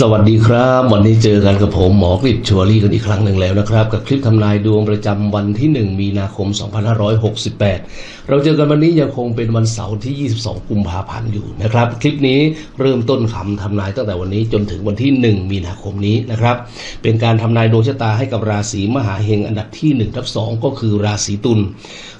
สวัสดีครับ วันนี้เจอกันกับผมหมอกริบชัวรี่กันอีกครั้งหนึ่งแล้วนะครับ กับคลิปทำนายดวงประจำวันที่ 1 มีนาคม 2568 เราเจอกันวันนี้ยังคงเป็นวันเสาร์ที่ 22 กุมภาพันธ์อยู่นะครับ คลิปนี้เริ่มต้นคำทำนายตั้งแต่วันนี้จนถึงวันที่ 1 มีนาคมนี้นะครับ เป็นการทำนายดวงชะตาให้กับราศีมหาเฮงอันดับที่1ทับ2ก็คือราศีตุล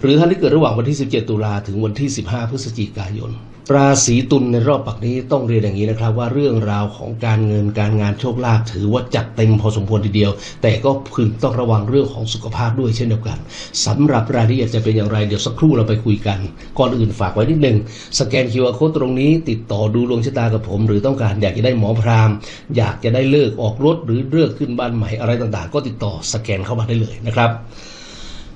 หรือท่านที่เกิดระหว่างวันที่ 17 ตุลาถึงวันที่ 15 พฤศจิกายน ราศีตุลในรอบปักนี้ต้องเรียนอย่างนี้นะครับ ว่าเรื่องราวของการเงินการงานโชคลาภถือว่าจัดเต็มพอสมควรทีเดียว แต่ก็พึงต้องระวังเรื่องของสุขภาพด้วยเช่นเดียวกันสำหรับรายละเอียดจะเป็นอย่างไรเดี๋ยวสักครู่เราไปคุยกัน ก่อนอื่นฝากไว้นิดหนึ่งสแกน QR Code ตรงนี้ ติดต่อดูดวงชะตากับผม หรือต้องการอยากจะได้หมอพราหม์อยากจะได้เลิกออกรถหรือเลิกขึ้นบ้านใหม่อะไรต่างๆ ก็ติดต่อสแกนเข้ามาได้เลยนะครับ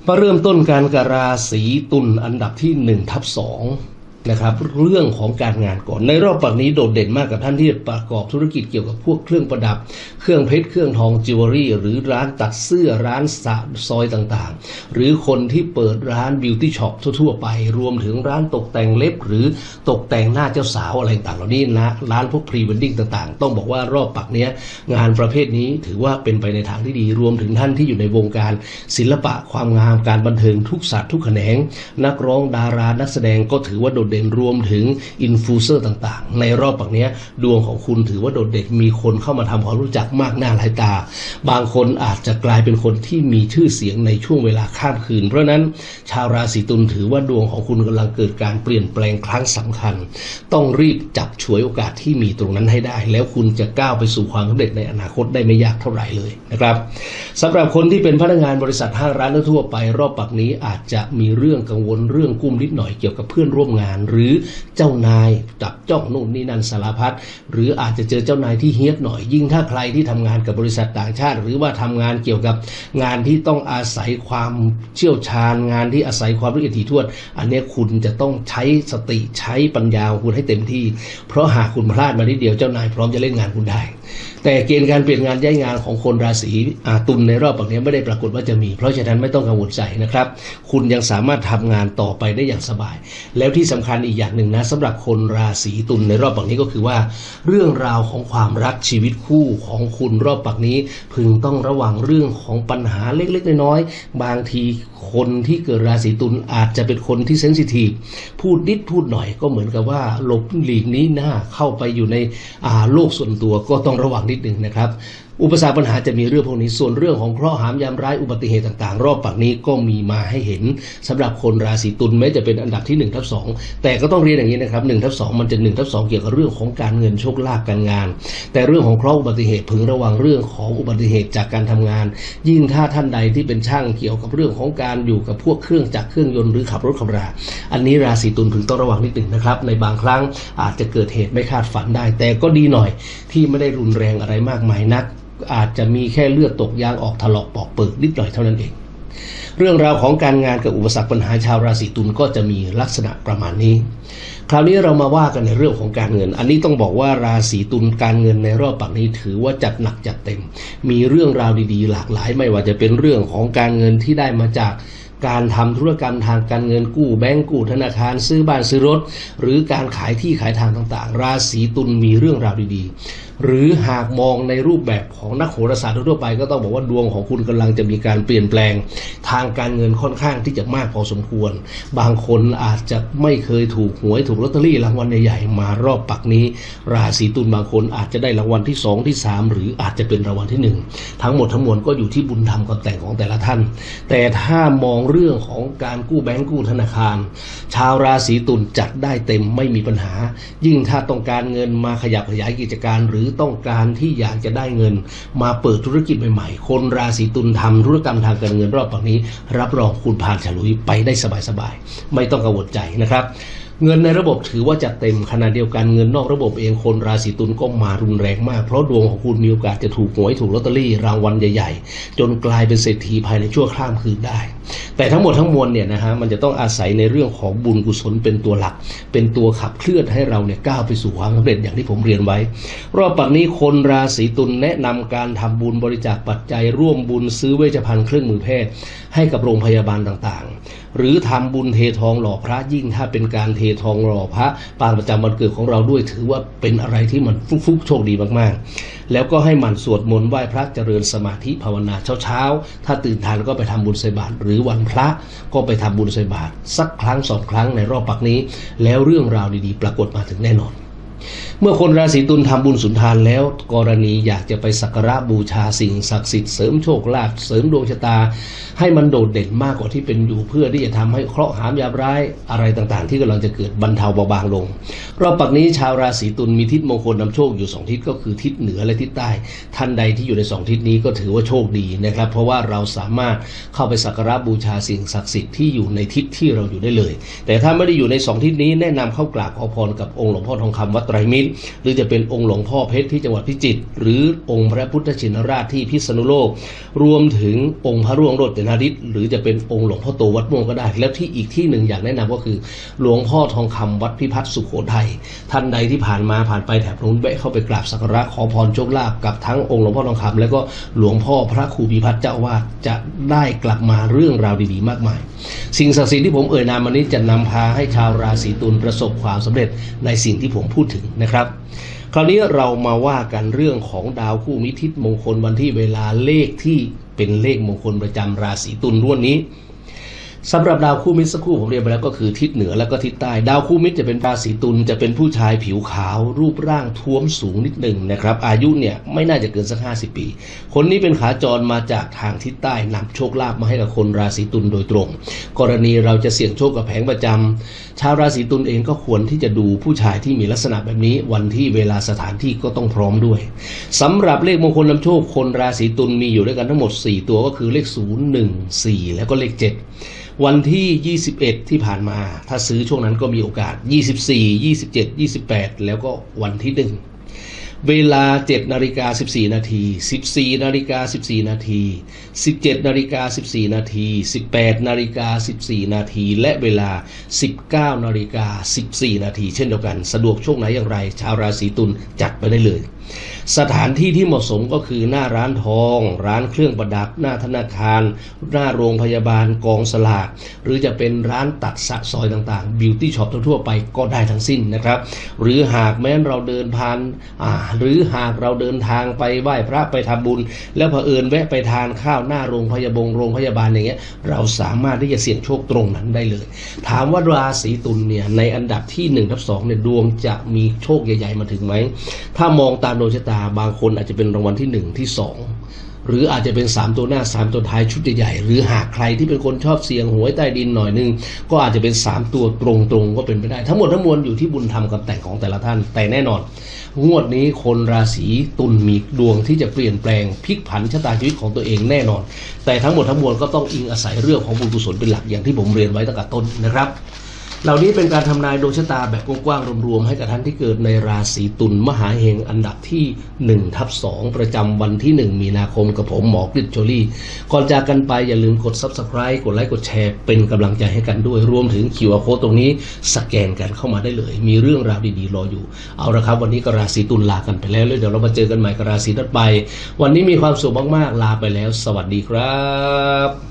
มาเริ่มต้นการกราศีตุลอันดับที่1ทับ2 นะครับเรื่องของการงานก่อน ในรอบปักนี้โดดเด่นมากกับท่านที่ประกอบธุรกิจเกี่ยวกับพวกเครื่องประดับ เครื่องเพชรเครื่องทองจิวเวลรี่ หรือร้านตัดเสื้อร้านสะซอยต่างๆ หรือคนที่เปิดร้านบิวตี้ช็อปทั่วๆไป รวมถึงร้านตกแต่งเล็บ หรือตกแต่งหน้าเจ้าสาวอะไรต่างๆเหล่านี้นะร้านพวกพรีเวดดิ้งต่างๆ ต้องบอกว่ารอบปักนี้งานประเภทนี้ถือว่าเป็นไปในทางที่ดีรวมถึงท่านที่อยู่ในวงการ ศิลปะความงามการบันเทิงทุกศาสตร์ทุกแขนง นักร้องดารานักแสดงก็ถือว่าโดดเด่นรวมถึงอินฟลูเซอร์ต่างๆ ในรอบปักนี้ดวงของคุณถือว่าโดดเด่นมีคนเข้ามาทำความรู้จักมากหน้าหลายตา บางคนอาจจะกลายเป็นคนที่มีชื่อเสียงในช่วงเวลาข้ามคืน เพราะนั้นชาวราศีตุลถือว่าดวงของคุณกำลังเกิดการเปลี่ยนแปลงครั้งสำคัญ ต้องรีบจับฉวยโอกาสที่มีตรงนั้นให้ได้ แล้วคุณจะก้าวไปสู่ความสำเร็จในอนาคตได้ไม่ยากเท่าไหร่เลยนะครับสำหรับคนที่เป็นพนักงานบริษัทห้างร้านและทั่วไป รอบปักนี้อาจจะมีเรื่องกังวลเรื่องกุ้มนิดหน่อยเกี่ยวกับเพื่อนร่วมงานหรือเจ้านายจับจ้องนู่นนี่นั่นสารพัดหรืออาจจะเจอเจ้านายที่เฮี้ยบหน่อยยิ่งถ้าใครที่ทำงานกับบริษัทต่างชาติ หรือว่าทำงานเกี่ยวกับงานที่ต้องอาศัยความเชี่ยวชาญ งานที่อาศัยความละเอียดถี่ถ้วน อันนี้คุณจะต้องใช้สติใช้ปัญญาของคุณให้เต็มที่ เพราะหากคุณพลาดมานิดเดียวเจ้านายพร้อมจะเล่นงานคุณได้ แต่เกณฑ์การเปลี่ยนงานย้ายงานของคนราศีอาตุลในรอบแบบนี้ไม่ได้ปรากฏว่าจะมี เพราะฉะนั้นไม่ต้องกังวลใจนะครับ คุณยังสามารถทำงานต่อไปได้อย่างสบาย แล้วที่สำคัญอีกอย่างหนึ่งนะสำหรับคนราศีตุลในรอบแบบนี้ก็คือว่า เรื่องราวของความรักชีวิตคู่ของคุณรอบปักนี้ พึงต้องระวังเรื่องของปัญหาเล็กๆน้อยๆบางทีคนที่เกิดราศีตุลอาจจะเป็นคนที่เซนซิทีฟพูดนิดพูดหน่อยก็เหมือนกับว่าหลบหลีกนี้หน้าเข้าไปอยู่ในโลกส่วนตัวก็ต้องระวังนิดหนึ่งนะครับ อุปสรรคปัญหาจะมีเรื่องพวกนี้ส่วนเรื่องของเคราะห์หามยามร้ายอุบัติเหตุต่างๆ รอบปักนี้ก็มีมาให้เห็นสำหรับคนราศีตุลแม้จะเป็นอันดับที่1ทับ2แต่ก็ต้องเรียนอย่างนี้นะครับ1ทับ2มันจะ1ทับ2เกี่ยวกับเรื่องของการเงินโชคลาภการงาน แต่เรื่องของเคราะห์อุบัติเหตุพึงระวังเรื่องของอุบัติเหตุจากการทำงาน ยิ่งถ้าท่านใดที่เป็นช่างเกี่ยวกับเรื่องของการอยู่กับพวกเครื่องจักรเครื่องยนต์หรือขับรถขับรา อันนี้ราศีตุลพึงต้องระวังนิดหนึ่งนะครับในบางครั้งอาจจะเกิดเหตุไม่คาดฝันได้ แต่ก็ดีหน่อยที่ไม่ได้รุนแรงอะไรมากมายนัก อาจจะมีแค่เลือดตกยางออกถลอกปอกเปิกนิดหน่อยเท่านั้นเอง เรื่องราวของการงานกับอุปสรรคปัญหาชาวราศีตุลก็จะมีลักษณะประมาณนี้ คราวนี้เรามาว่ากันในเรื่องของการเงิน อันนี้ต้องบอกว่าราศีตุลการเงินในรอบปักนี้ถือว่าจัดหนักจัดเต็ม มีเรื่องราวดีๆ หลากหลาย ไม่ว่าจะเป็นเรื่องของการเงินที่ได้มาจากการทำธุรกรรมทางการเงินกู้แบงก์กู้ธนาคารซื้อบ้านซื้อรถ หรือการขายที่ขายทางต่างๆ ราศีตุลมีเรื่องราวดีๆ หรือหากมองในรูปแบบของนักโหราศาสตร์ทั่วไป ก็ต้องบอกว่าดวงของคุณกำลังจะมีการเปลี่ยนแปลง ทางการเงินค่อนข้างที่จะมากพอสมควร บางคนอาจจะไม่เคยถูกหวยถูกลอตเตอรี่รางวัลใหญ่ๆมารอบปักนี้ ราศีตุลบางคนอาจจะได้รางวัลที่สองที่สามหรืออาจจะเป็นรางวัลที่หนึ่งทั้งหมดทั้งมวลก็อยู่ที่บุญธรรมก่อนแต่งของแต่ละท่าน แต่ถ้ามองเรื่องของการกู้แบงก์กู้ธนาคาร ชาวราศีตุลจัดได้เต็มไม่มีปัญหา ยิ่งถ้าต้องการเงินมาขยับขยายกิจการหรือต้องการที่อยากจะได้เงิน มาเปิดธุรกิจใหม่ๆ คนราศีตุลทำธุรกรรมทางการเงินรอบปักนี้ รับรองคุณผ่านฉลุยไปได้สบายๆไม่ต้องกังวลใจนะครับเงินในระบบถือว่าจัดเต็มขณะเดียวกันเงินนอกระบบเองคนราศีตุลก็มารุนแรงมาก เพราะดวงของคุณมีโอกาสจะถูกหวยถูกลอตเตอรี่รางวัลใหญ่ ๆ จนกลายเป็นเศรษฐีภายในชั่วข้ามคืนได้แต่ทั้งหมดทั้งมวลเนี่ยนะฮะมันจะต้องอาศัยในเรื่องของบุญกุศลเป็นตัวหลัก เป็นตัวขับเคลื่อนให้เราเนี่ยก้าวไปสู่ความสำเร็จอย่างที่ผมเรียนไว้ รอบปักนี้คนราศีตุลแนะนำการทำบุญบริจาคปัจจัยร่วมบุญซื้อเวชภัณฑ์เครื่องมือแพทย์ ให้กับโรงพยาบาลต่างๆ หรือทำบุญเททองหล่อพระยิ่งถ้าเป็นการเททองหล่อพระปางประจำวันเกิดของเราด้วยถือว่าเป็นอะไรที่มันฟุกๆโชคดีมากๆ แล้วก็ให้หมันสวดมนต์ไหว้พระเจริญสมาธิภาวนาเช้าๆถ้าตื่นทานก็ไปทำบุญใส่บาตรหรือือวันพระก็ไปทำบุญใส่บาตรสักครั้งสองครั้งในรอบปักนี้ แล้วเรื่องราวดีๆ ปรากฏมาถึงแน่นอน เมื่อคนราศีตุลทำบุญสุนทานแล้ว กรณีอยากจะไปสักการะบูชาสิ่งศักดิ์สิทธิ์เสริมโชคลาภเสริมดวงชะตา ให้มันโดดเด่นมากกว่าที่เป็นอยู่เพื่อที่จะทำให้เคราะห์หามยามร้ายอะไรต่างๆ ที่กำลังจะเกิดบรรเทาเบาบางลงรอบปักนี้ชาวราศีตุลมีทิศมงคลนำโชคอยู่สองทิศก็คือทิศเหนือและทิศใต้ ท่านใดที่อยู่ในสองทิศนี้ก็ถือว่าโชคดีนะครับ เพราะว่าเราสามารถเข้าไปสักการะบูชาสิ่งศักดิ์สิทธิ์ที่อยู่ในทิศที่เราอยู่ได้เลย แต่ถ้าไม่ได้อยู่ในสองทิศนี้แนะนำเข้ากราบขอพรกับองค์หลวงพ่อทองคำวัดไตรมิตรหรือจะเป็นองค์หลวงพ่อเพชรที่จังหวัดพิจิตรหรือองค์พระพุทธชินราชที่พิษณุโลก รวมถึงองค์พระร่วงโรจนาริศหรือจะเป็นองค์หลวงพ่อโตวัดม่วงก็ได้ แล้วที่อีกที่หนึ่งอยากแนะนำก็คือ หลวงพ่อทองคำวัดพิพัฒน์สุโขทัยท่านใดที่ผ่านมาผ่านไปแถบนู้นแวะเข้าไปกราบสักการะขอพรโชคลาภกับทั้งองค์หลวงพ่อทองคำแล้วก็หลวงพ่อพระครูพิพัฒน์เจ้าวาสจะได้กลับมาเรื่องราวดีๆ มากมาย สิ่งศักดิ์สิทธิ์ที่ผมเอ่ยนามวันนี้จะนำพาให้ชาวราศีตุลประสบความสำเร็จในสิ่งที่ผมพูดถึงนะครับคราวนี้เรามาว่ากันเรื่องของดาวคู่มิทิศมงคลวันที่เวลาเลขที่เป็นเลขมงคลประจำราศีตุลร่วนนี้ สำหรับดาวคู่มิตรสักครู่ผมเรียนไปแล้วก็คือทิศเหนือแล้วก็ทิศใต้ ดาวคู่มิตรจะเป็นราศีตุลจะเป็นผู้ชายผิวขาว รูปร่างท้วมสูงนิดหนึ่งนะครับ อายุเนี่ยไม่น่าจะเกินสักห้าสิปี คนนี้เป็นขาจรมาจากทางทิศใต้นำโชคลาภมาให้กับคนราศีตุลโดยตรง กรณีเราจะเสี่ยงโชคกับแผงประจำชาวราศีตุลเองก็ควรที่จะดูผู้ชายที่มีลักษณะแบบนี้ วันที่เวลาสถานที่ก็ต้องพร้อมด้วยสำหรับเลขมงคลนำโชคคนราศีตุลมีอยู่ด้วยกันทั้งหมด 4 ตัวก็คือเลข 0 1 4 แล้วก็เลข 7 วันที่ 21 ที่ผ่านมา ถ้าซื้อช่วงนั้นก็มีโอกาส 24 27 28 แล้วก็วันที่ 1 เวลา 7นาฬิกา14 นาที 14นาฬิกา14 นาที 17นาฬิกา14 นาที 18นาฬิกา14 นาที และเวลา 19นาฬิกา14 นาที เช่นเดียวกัน สะดวกช่วงไหนอย่างไร ชาวราศีตุลจัดไปได้เลย สถานที่ที่เหมาะสมก็คือหน้าร้านทอง ร้านเครื่องประดับ หน้าธนาคาร หน้าโรงพยาบาลกองสลาก หรือจะเป็นร้านตัดสะซอยต่างๆ บิวตี้ช็อปทั่วๆไปก็ได้ทั้งสิ้นนะครับ หรือหากแม้เราเดินผ่านอ่าหรือหากเราเดินทางไปไหว้พระไปทำบุญ แล้วเผอิญแวะไปทานข้าวหน้าโรงพยาบาลโรงพยาบาลอย่างเงี้ยเราสามารถที่จะเสี่ยงโชคตรงนั้นได้เลย ถามว่าราศีตุลเนี่ยในอันดับที่1นึ่ทับสเนี่ยดวงจะมีโชคใหญ่ๆมาถึงไหมถ้ามองตามดวงชะตาบางคนอาจจะเป็นรางวัลที่ 1 ที่ 2หรืออาจจะเป็น 3 ตัวหน้า 3 ตัวท้ายชุดใหญ่ๆหรือหากใครที่เป็นคนชอบเสี่ยงหวยใต้ดินหน่อยนึง ก็อาจจะเป็น 3 ตัวตรงๆ ก็เป็นไปได้ ทั้งหมดทั้งมวลอยู่ที่บุญธรรมกับแต่งของแต่ละท่านแต่แน่นอน งวดนี้คนราศีตุลมีดวงที่จะเปลี่ยนแปลงพลิกผันชะตาชีวิตของตัวเองแน่นอน แต่ทั้งหมดทั้งมวลก็ต้องอิงอาศัยเรื่องของบุญกุศลเป็นหลักอย่างที่ผมเรียนไว้ตั้งแต่ต้นนะครับ เหล่านี้เป็นการทำนายดวงชะตาแบบกว้างๆรวมๆให้กับท่านที่เกิดในราศีตุลมหาเฮงอันดับที่1ทับ2ประจำวันที่ 1 มีนาคมกับผมหมอกฤษโชลี่ ก่อนจากกันไปอย่าลืมกด Subscribe กดไลค์กดแชร์ เป็นกำลังใจให้กันด้วยรวมถึง QR Code ตรงนี้สแกนกันเข้ามาได้เลย มีเรื่องราวดีๆรออยู่ เอาละครับ วันนี้ก็ราศีตุลลากันไปแล้วแล้วเดี๋ยวเรามาเจอกันใหม่กับราศีถัดไป วันนี้มีความสุขมากๆลาไปแล้ว สวัสดีครับ